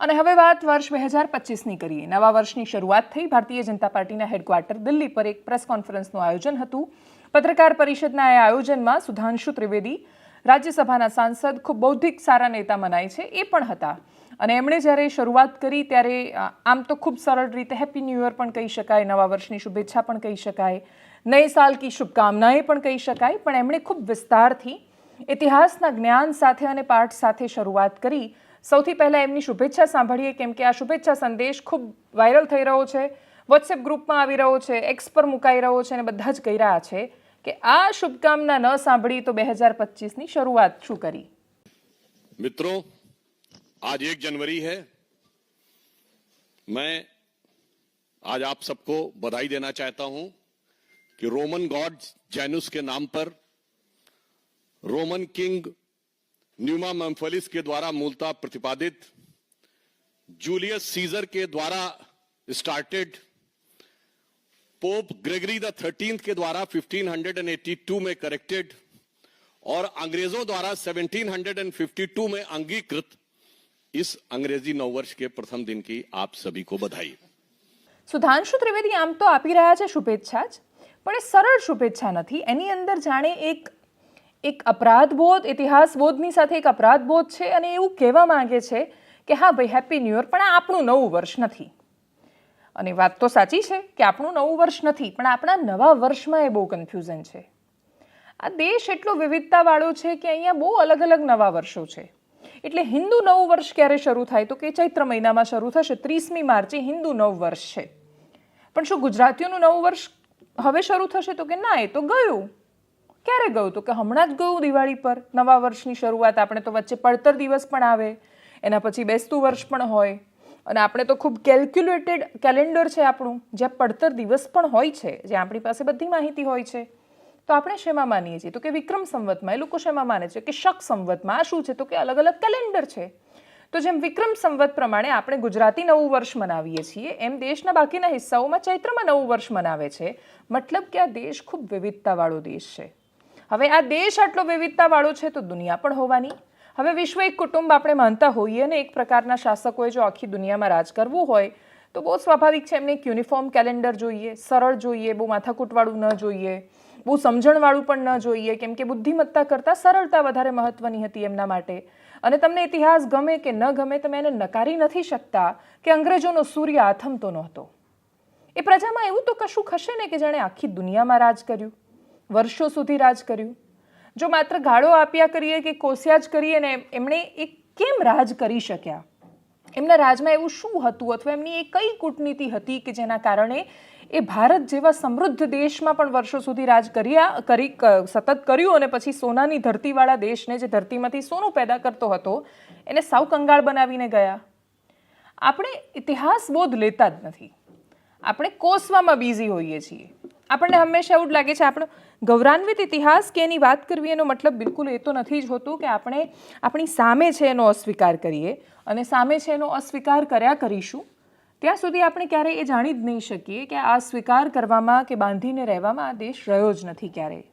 અને હવે વાત વર્ષ બે હજાર પચીસની કરીએ. નવા વર્ષની શરૂઆત થઈ ભારતીય જનતા પાર્ટીના હેડક્વાર્ટર દિલ્હી પર એક પ્રેસ કોન્ફરન્સનું આયોજન હતું. પત્રકાર પરિષદના આ આયોજનમાં સુધાંશુ ત્રિવેદી, રાજ્યસભાના સાંસદ, ખૂબ બૌદ્ધિક સારા નેતા મનાય છે, એ પણ હતા. અને એમણે જ્યારે શરૂઆત કરી ત્યારે આમ તો ખૂબ સરળ રીતે હેપી ન્યૂ યર પણ કહી શકાય, નવા વર્ષની શુભેચ્છા પણ કહી શકાય, નય સાલ કી શુભકામનાએ પણ કહી શકાય, પણ એમણે ખૂબ વિસ્તારથી ઇતિહાસના જ્ઞાન સાથે અને પાઠ સાથે શરૂઆત કરી સૌથી પહેલાં એમની શુભેચ્છા સાંભળીએ કેમ કે આ શુભેચ્છા સંદેશ ખૂબ વાયરલ થઈ રહ્યો છે વોટ્સએપ ગ્રુપમાં આવી રહ્યો છે એક્સ પર મુકાઈ રહ્યો છે અને બધા જ કહી રહ્યા છે કે આ શુભકામના ન સાંભળી તો બે હજાર પચીસની શરૂઆત શું કરી मित्रों आज एक जनवरी है मैं आज आप सबको बधाई देना चाहता हूं कि रोमन गॉड जैनुस के नाम पर रोमन किंग न्यूमा मेम्फलिस के द्वारा मूलतः प्रतिपादित जूलियस सीजर के द्वारा started Pope Gregory the thirteenth के द्वारा 1582 में करेक्टेड और अंग्रेजों द्वारा 1752 में अंगीकृत इस अंग्रेजी नववर्ष के प्रथम दिन की आप सभी को बधाई સુધાંશુ ત્રિવેદી આમ તો આપી રહ્યા છે શુભેચ્છા જ પણ એ સરળ શુભેચ્છા નથી એની અંદર જાણે એક એક અપરાધબોધ, ઇતિહાસબોધની સાથે એક અપરાધબોધ છે અને એવું કહેવા માંગે છે કે હા, ભાઈ હેપી ન્યૂ યર પણ આ આપણું નવું વર્ષ નથી. અને વાત તો સાચી છે કે આપણું નવું વર્ષ નથી, પણ આપણા નવા વર્ષમાં એ બહુ કન્ફ્યુઝન છે. આ દેશ એટલો વિવિધતાવાળો છે કે અહીંયા બહુ અલગ અલગ નવા વર્ષો છે. એટલે હિન્દુ નવું વર્ષ ક્યારે શરૂ થાય તો કે ચૈત્ર મહિનામાં શરૂ થશે, ત્રીસમી માર્ચે હિન્દુ નવ વર્ષ છે. પણ શું ગુજરાતીઓનું નવું વર્ષ હવે શરૂ થશે તો કે ના, એ તો ગયું. ક્યારે ગયું તો? કે હમણાં જ ગયું દિવાળી પર? નવા વર્ષની શરૂઆત આપણે તો વચ્ચે પડતર દિવસ પણ આવે, એના પછી બેસતું વર્ષ પણ હોય. અને આપણે તો ખૂબ કેલ્ક્યુલેટેડ કેલેન્ડર છે આપણું, જ્યાં પડતર દિવસ પણ હોય છે જ્યાં આપણી પાસે બધી માહિતી હોય છે. તો આપણે શેમાં માનીએ છીએ? તો કે વિક્રમ સંવતમાં. એ લોકો શેમાં માને છે? કે શક સંવતમાં. આ શું છે? તો કે અલગ અલગ કેલેન્ડર છે. તો જેમ વિક્રમ સંવત પ્રમાણે આપણે ગુજરાતી નવું વર્ષ મનાવીએ છીએ, એમ દેશના બાકીના હિસ્સાઓમાં ચૈત્રમાં નવું વર્ષ મનાવે છે. મતલબ કે આ દેશ ખૂબ વિવિધતાવાળો દેશ છે. હવે આ દેશ આટલો વિવિધતાવાળો છે તો દુનિયા પણ હોવાની. હવે વિશ્વ એક કુટુંબ આપણે માનતા હોઈએ અને એક પ્રકારના શાસકોએ જો આખી દુનિયામાં રાજ કરવું હોય, તો બહુ સ્વાભાવિક છે એમને એક યુનિફોર્મ કેલેન્ડર જોઈએ, સરળ જોઈએ, બહુ માથાકૂટવાળું ન જોઈએ, બહુ સમજણવાળું પણ ન જોઈએ, કેમ કે બુદ્ધિમત્તા કરતાં સરળતા વધારે મહત્વની હતી એમના માટે. અને તમને ઇતિહાસ ગમે કે ન ગમે તમે એને નકારી નથી શકતા કે અંગ્રેજોનો સૂર્ય આથમતો નહોતો. એ પ્રજામાં એવું તો કશું હશે ને કે જેણે આખી દુનિયામાં રાજ કર્યું? વર્ષો સુધી રાજ કર્યું. જો માત્ર ગાળો આપ્યા કરીએ કે કોસ્યા જ કરીએ ને એમણે એ કેમ રાજ કરી શક્યા? એમના રાજમાં એવું શું હતું અથવા એમની એ કઈ કૂટનીતિ હતી કે જેના કારણે એ ભારત જેવા સમૃદ્ધ દેશમાં પણ વર્ષો સુધી રાજ કર્યા, કરી સતત કર્યું અને પછી સોનાની ધરતીવાળા દેશને જે ધરતીમાંથી સોનું પેદા કરતો હતો, એને સાવ કંગાળ બનાવીને ગયા. આપણે ઇતિહાસ બોધ લેતા જ નથી. આપણે કોસવામાં બિઝી હોઈએ છીએ. આપણને હંમેશા એવું જ લાગે છે, આપણો ગૌરવાન્વિત ઇતિહાસ કે એની વાત કરવી એનો મતલબ બિલકુલ એ તો નથી જ હોતું કે આપણે આપણી સામે છે એનો અસ્વીકાર કરીએ અને સામે છે એનો અસ્વીકાર કર્યા કરીશું. ત્યાં સુધી આપણે ક્યારેય એ જાણી જ નહીં શકીએ કે આ સ્વીકાર કરવામાં કે બાંધીને રહેવામાં આ દેશ રહ્યો જ નથી ક્યારેય.